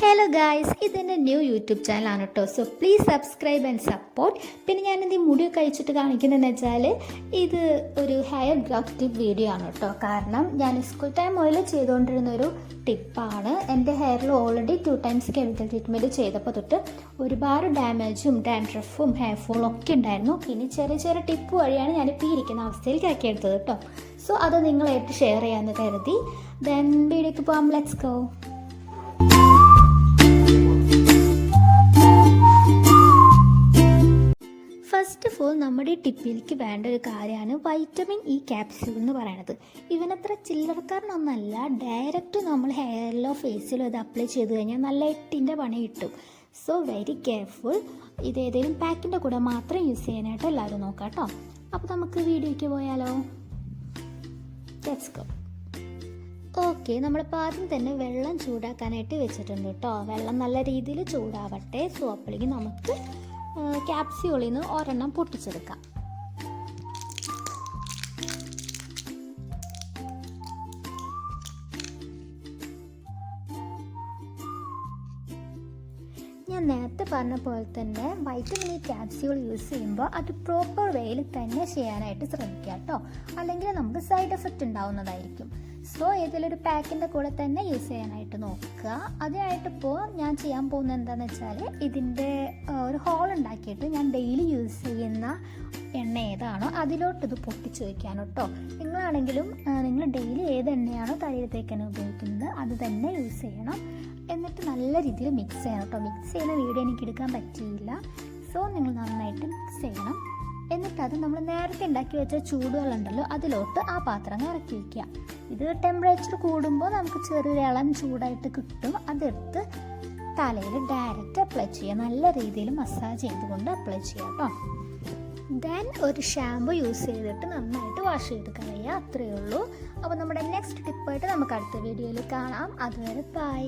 Hello guys ഇതെന്റെ new YouTube ചാനലാണ് കേട്ടോ so please subscribe and support പിന്നെ ഞാൻ ഈ മുടിയൊക്കെ കഴിച്ചിട്ട് കാണിക്കുന്നതെന്ന് വെച്ചാൽ ഇത് ഒരു ഹെയർ ഗ്രോത്ത് ടിപ്പ് വീഡിയോ ആണ് കേട്ടോ കാരണം ഞാൻ സ്കൂൾ ടൈം മുതൽ ചെയ്തുകൊണ്ടിരുന്ന ഒരു ടിപ്പാണ് എന്റെ ഹെയറിൽ already two times chemical treatment ചെയ്തപ്പോൾ തൊട്ട് ഒരുപാട് ഡാമേജും ഡാൻഡ്രഫും ഹെയർ ഫോളും ഒക്കെ ഉണ്ടായിരുന്നു. ഇനി ചെറിയ ചെറിയ ടിപ്പ് വഴിയാണ് ഞാനിപ്പോൾ ഈ ഇരിക്കുന്ന അവസ്ഥയിലേക്ക് ആക്കിയെടുത്തത് കേട്ടോ സോ അത് നിങ്ങളായിട്ട് ഷെയർ ചെയ്യാമെന്ന് കരുതി. ദെൻ വീഡിയോക്ക് പോകാം ലെറ്റ്സ് ഗോ ഓഫ് ഓൾ നമ്മുടെ ടിപ്പിലേക്ക് വേണ്ട ഒരു കാര്യമാണ് വൈറ്റമിൻ ഇ ക്യാപ്സ്യൂൾ എന്ന് പറയുന്നത് ഇവനത്ര ചില്ലറക്കാരനൊന്നല്ല. ഡയറക്റ്റ് നമ്മൾ ഹെയറിലോ ഫേസിലോ ഇത് അപ്ലൈ ചെയ്ത് കഴിഞ്ഞാൽ നല്ല എട്ടിന്റെ പണി കിട്ടും. സോ വെരി കെയർഫുൾ ഇത് ഏതെങ്കിലും പാക്കിന്റെ കൂടെ മാത്രം യൂസ് ചെയ്യാനായിട്ട് എല്ലാവരും നോക്കാം കേട്ടോ അപ്പോൾ നമുക്ക് വീഡിയോയ്ക്ക് പോയാലോ? ലെറ്റ്സ് ഓക്കെ നമ്മളിപ്പോൾ ആദ്യം തന്നെ വെള്ളം ചൂടാക്കാനായിട്ട് വെച്ചിട്ടുണ്ട് കേട്ടോ വെള്ളം നല്ല രീതിയിൽ ചൂടാവട്ടെ. സോ അപ്പോഴേക്കും നമുക്ക് ക്യാപ്സ്യൂളിൽ നിന്ന് ഒരെണ്ണം പൊട്ടിച്ചെടുക്കാം. ഞാൻ നേരത്തെ പറഞ്ഞ പോലെ തന്നെ വൈറ്റമിൻ ഇ ക്യാപ്സ്യൂൾ യൂസ് ചെയ്യുമ്പോൾ അത് പ്രോപ്പർ വേയിൽ തന്നെ ചെയ്യാനായിട്ട് ശ്രമിക്കുക കേട്ടോ അല്ലെങ്കിൽ നമുക്ക് സൈഡ് എഫക്റ്റ് ഉണ്ടാവുന്നതായിരിക്കും. സോ ഏതെങ്കിലും ഒരു പാക്കിന്റെ കൂടെ തന്നെ യൂസ് ചെയ്യാനായിട്ട് നോക്കുക. അതിനായിട്ട് ഇപ്പോൾ ഞാൻ ചെയ്യാൻ പോകുന്നത് എന്താണെന്ന് വെച്ചാൽ ഇതിന്റെ ഒരു ഹോൾ ഉണ്ടാക്കിയിട്ട് ഞാൻ ഡെയിലി യൂസ് ചെയ്യുന്ന എണ്ണ ഏതാണോ അതിലോട്ട് ഇത് പൊട്ടിച്ച് വയ്ക്കാൻ കേട്ടോ നിങ്ങളാണെങ്കിലും നിങ്ങൾ ഡെയിലി ഏത് എണ്ണയാണോ തലയിൽ തേക്കാൻ ഉപയോഗിക്കുന്നത് അത് തന്നെ യൂസ് ചെയ്യണം. നല്ല രീതിയിൽ മിക്സ് ചെയ്യണം കേട്ടോ മിക്സ് ചെയ്യുന്ന വീഡിയോ എനിക്ക് എടുക്കാൻ പറ്റിയില്ല. സോ നിങ്ങൾ നന്നായിട്ട് മിക്സ് ചെയ്യണം. എന്നിട്ട് അത് നമ്മൾ നേരത്തെ ഉണ്ടാക്കി വെച്ച ചൂടുവെള്ളം ഉണ്ടല്ലോ അതിലോട്ട് ആ പാത്രം ഇറക്കി വയ്ക്കുക ഇത് ടെമ്പറേച്ചർ കൂടുമ്പോൾ നമുക്ക് ചെറിയൊരു ഇളം ചൂടായിട്ട് കിട്ടും. അതെടുത്ത് തലയിൽ ഡയറക്റ്റ് അപ്ലൈ ചെയ്യുക. നല്ല രീതിയിൽ മസാജ് ചെയ്തുകൊണ്ട് അപ്ലൈ ചെയ്യുക കേട്ടോ ദെൻ ഒരു ഷാമ്പു യൂസ് ചെയ്തിട്ട് നന്നായിട്ട് വാഷ് ചെയ്ത് കളയുക. അത്രയേ ഉള്ളൂ. അപ്പോൾ നമ്മുടെ നെക്സ്റ്റ് ടിപ്പായിട്ട് നമുക്ക് അടുത്ത വീഡിയോയിൽ കാണാം. അതുവരെ ബൈ